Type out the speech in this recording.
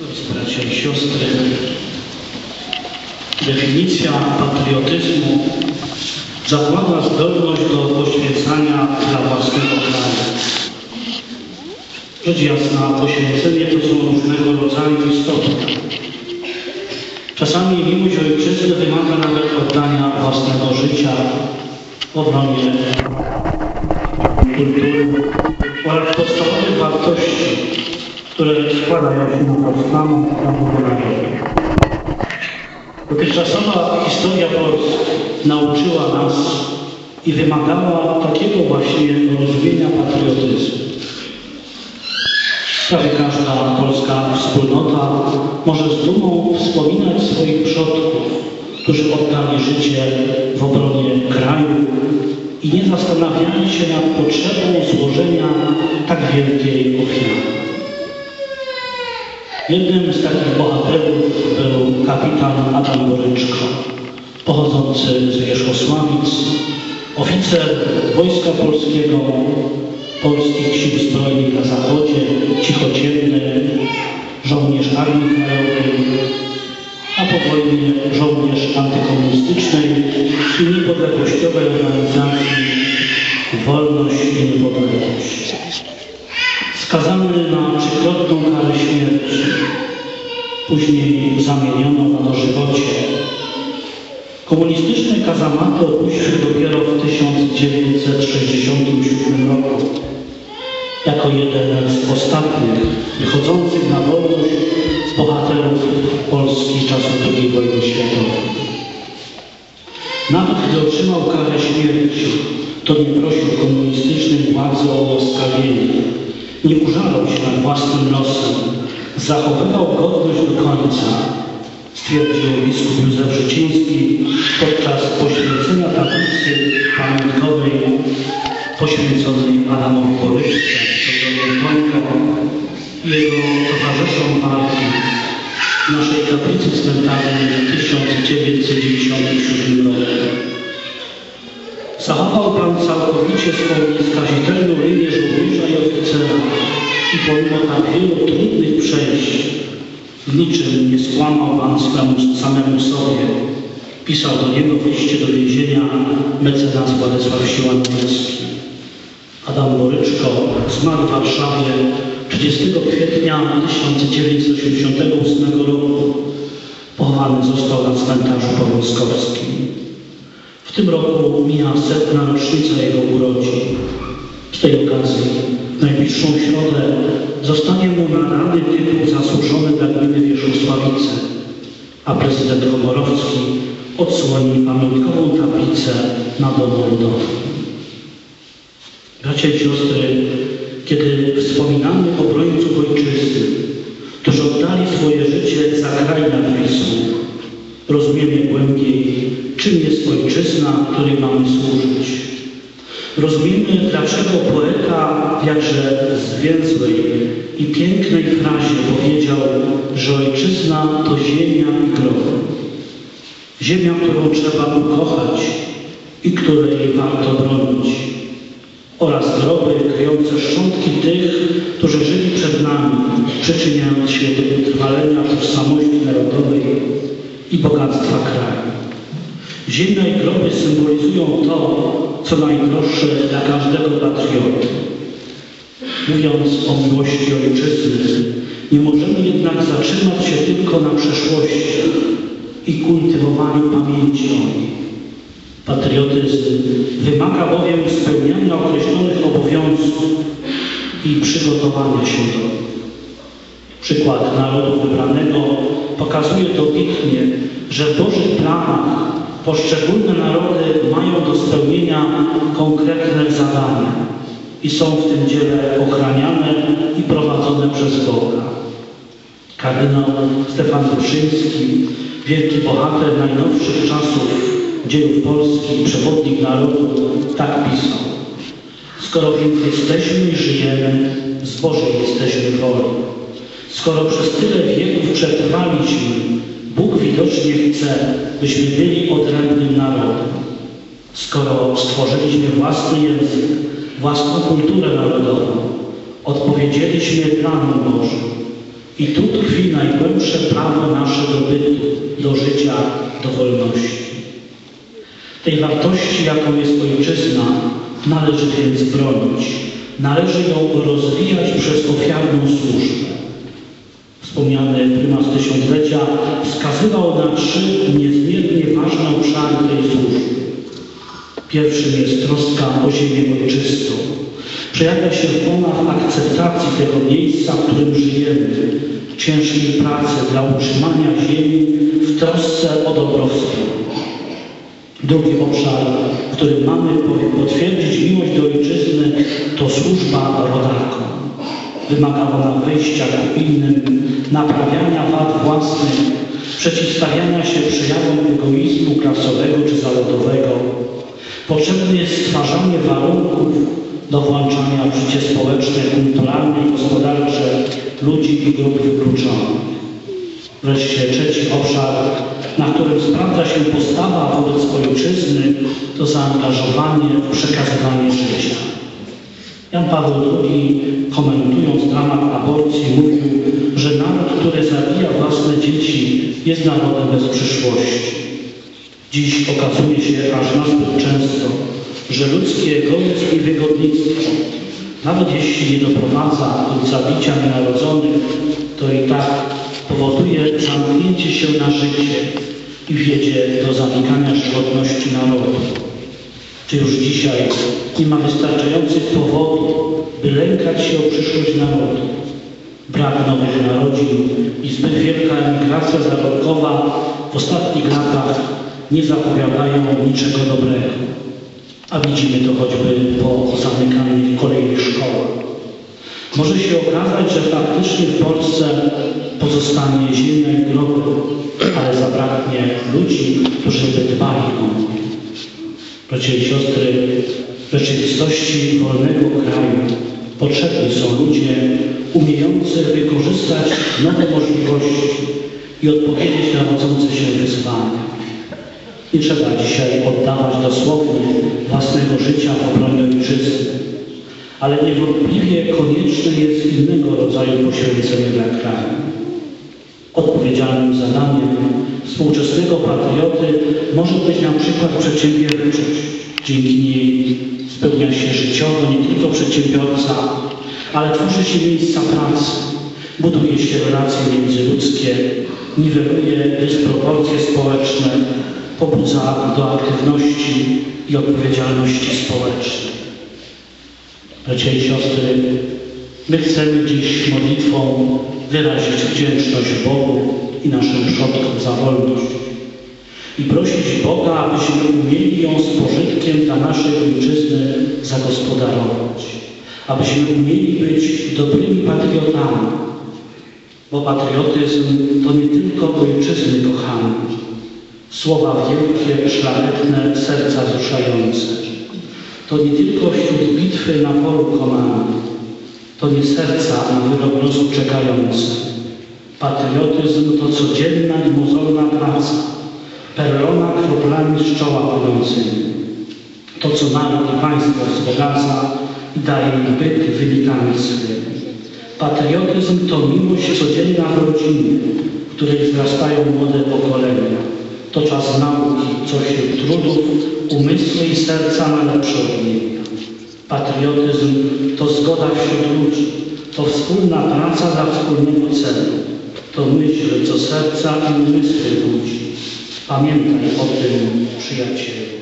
Drodzy bracia i siostry, definicja patriotyzmu zakłada zdolność do poświęcania dla własnego kraju. Rzecz jasna, poświęcenie to są różnego rodzaju stopnie. Czasami miłość ojczyzny wymaga nawet oddania własnego życia w obronie kultury oraz podstawowych wartości, które składają się na podstawę narodu. Dotychczasowa historia Polski nauczyła nas i wymagała takiego właśnie rozumienia patriotyzmu. Prawie każda polska wspólnota może z dumą wspominać swoich przodków, którzy oddali życie w obronie kraju i nie zastanawiali się nad potrzebą złożenia tak wielkiej ofiary. Jednym z takich bohaterów był kapitan Adam Boryczko, pochodzący z Wierzchosławic, oficer Wojska Polskiego, Polskich Sił Zbrojnych na Zachodzie, cichociemny, żołnierz Armii Krajowej, a po wojnie żołnierz antykomunistycznej i niepodległościowej organizacji Wolność i Niepodległość. Skazany na trzykrotną karę śmierci, później zamieniono na dożywocie. Komunistyczne kazamaty opuścił dopiero w 1967 roku jako jeden z ostatnich wychodzących na wolność bohaterów Polski czasów II wojny światowej. Nawet gdy otrzymał karę śmierci, to nie prosił komunistycznych władzy o łaskawienie. Nie użalał się nad własnym losem. Zachowywał godność do końca, stwierdził biskup Józef Życiński podczas poświęcenia tablicy pamiątkowej poświęconej Adamowi Boryczce, i jego towarzyszom partii w naszej kaplicy cmentarnej w 1997 roku. Zachował Pan całkowicie swoją nieskazitelną linię i pomimo tak wielu trudnych przejść niczym nie skłamał Pan swemu, samemu sobie. Pisał do niego w liście do więzienia mecenas Władysław Siłaniecki. Adam Boryczko zmarł w Warszawie 30 kwietnia 1988 roku. Pochowany został na cmentarzu powązkowskim. W tym roku mija setna rocznica jego urodzin. Z tej okazji w najbliższą środę zostanie mu nadany tytuł zasłużony dla gminy Wierzchosławice, a prezydent Komorowski odsłoni pamiątkową tablicę na Domu Ludowym. Bracia i siostry, kiedy wspominamy obrońców ojczyzny, którzy oddali swoje życie za kraj nad rozumiemy głębiej, czym jest ojczyzna, której mamy służyć. Rozumiemy, dlaczego poeta w jakże zwięzłej i pięknej frazie powiedział, że ojczyzna to ziemia i grob. Ziemia, którą trzeba ukochać i której warto bronić oraz groby kryjące szczątki tych, którzy żyli przed nami, przyczyniając się do utrwalenia tożsamości narodowej i bogactwa kraju. Ziemia i groby symbolizują to, co najdroższe dla każdego patrioty. Mówiąc o miłości ojczyzny, nie możemy jednak zatrzymać się tylko na przeszłości i kultywowaniu pamięci o niej. Patriotyzm wymaga bowiem spełniania określonych obowiązków i przygotowania się do nich. Przykład narodu wybranego pokazuje dobitnie, że w Bożych planach poszczególne narody mają do spełnienia konkretne zadania i są w tym dziele ochraniane i prowadzone przez Boga. Kardynał Stefan Wyszyński, wielki bohater najnowszych czasów dziejów Polski, przewodnik narodu, tak pisał. Skoro więc jesteśmy i żyjemy, z Bożej jesteśmy woli. Skoro przez tyle wieków przetrwaliśmy, Bóg widocznie chce, byśmy byli odrębnym narodem. Skoro stworzyliśmy własny język, własną kulturę narodową, odpowiedzieliśmy planom Bożym. I tu tkwi najgłębsze prawo nasze do bytu, do życia, do wolności. Tej wartości, jaką jest ojczyzna, należy więc bronić. Należy ją rozwijać przez ofiarną służbę. Wspomniany prymas tysiąclecia wskazywał na trzy niezmiernie ważne obszary tej służby. Pierwszym jest troska o ziemię ojczystą. Przejawia się ona w akceptacji tego miejsca, w którym żyjemy, ciężkiej pracy dla utrzymania ziemi w trosce o dobrostan. Drugi obszar, w którym mamy potwierdzić miłość do ojczyzny, to służba rodakom. Wymaga ona wyjścia ku innym, naprawiania wad własnych, przeciwstawiania się przejawom egoizmu klasowego czy stwarzanie warunków do włączania w życie społeczne, kulturalne i gospodarcze ludzi i grup wykluczonych. Wreszcie trzeci obszar, na którym sprawdza się postawa wobec ojczyzny, to zaangażowanie w przekazywanie życia. Jan Paweł II, komentując dramat aborcji, mówił, że naród, który zabija własne dzieci, jest narodem bez przyszłości. Dziś okazuje się aż nazbyt często, że ludzkie egoizm i wygodnictwo, nawet jeśli nie doprowadza do zabicia nienarodzonych, to i tak powoduje zamknięcie się na życie i wiedzie do zamykania żywotności narodu. Czy już dzisiaj nie ma wystarczających powodów, by lękać się o przyszłość narodu? Brak nowych narodzin i zbyt wielka emigracja zarobkowa w ostatnich latach nie zapowiadają niczego dobrego. A widzimy to choćby po zamykanych kolejnych szkołach. Może się okazać, że faktycznie w Polsce pozostanie i groby, ale zabraknie ludzi, którzy by dbali o nie. Bracia siostry, w rzeczywistości wolnego kraju potrzebni są ludzie umiejący wykorzystać nowe możliwości i odpowiedzieć na rodzące się wyzwania. Nie trzeba dzisiaj oddawać dosłownie własnego życia w obronie ojczyzny, ale niewątpliwie konieczne jest innego rodzaju poświęcenie dla kraju. Odpowiedzialnym zadaniem współczesnego patrioty może być na przykład przedsiębiorczość. Dzięki niej spełnia się życiowo nie tylko przedsiębiorca, ale tworzy się miejsca pracy, buduje się relacje międzyludzkie, niweluje dysproporcje społeczne, pobudza do aktywności i odpowiedzialności społecznej. Bracia i siostry, my chcemy dziś modlitwą wyrazić wdzięczność Bogu i naszym przodkom za wolność i prosić Boga, abyśmy umieli ją z pożytkiem dla naszej ojczyzny zagospodarować, abyśmy umieli być dobrymi patriotami, bo patriotyzm to nie tylko ojczyzny kochamy, słowa wielkie, szlachetne, serca wzruszające. To nie tylko wśród bitwy na polu konane, to nie serca na wyrok losu czekające. Patriotyzm to codzienna i mozolna praca, perlona kroplami z czoła płynącymi. To, co naród i państwo wzbogaca i daje im byt wynikami. Patriotyzm to miłość codzienna w rodzinie, w której wzrastają młode pokolenia. To czas nauki, co wśród trudów umysły i serca na lepsze odmienia. Patriotyzm to zgoda wśród ludzi, to wspólna praca dla wspólnego celu. To myśl, co serca i umysły budzi. Pamiętaj o tym, przyjacielu.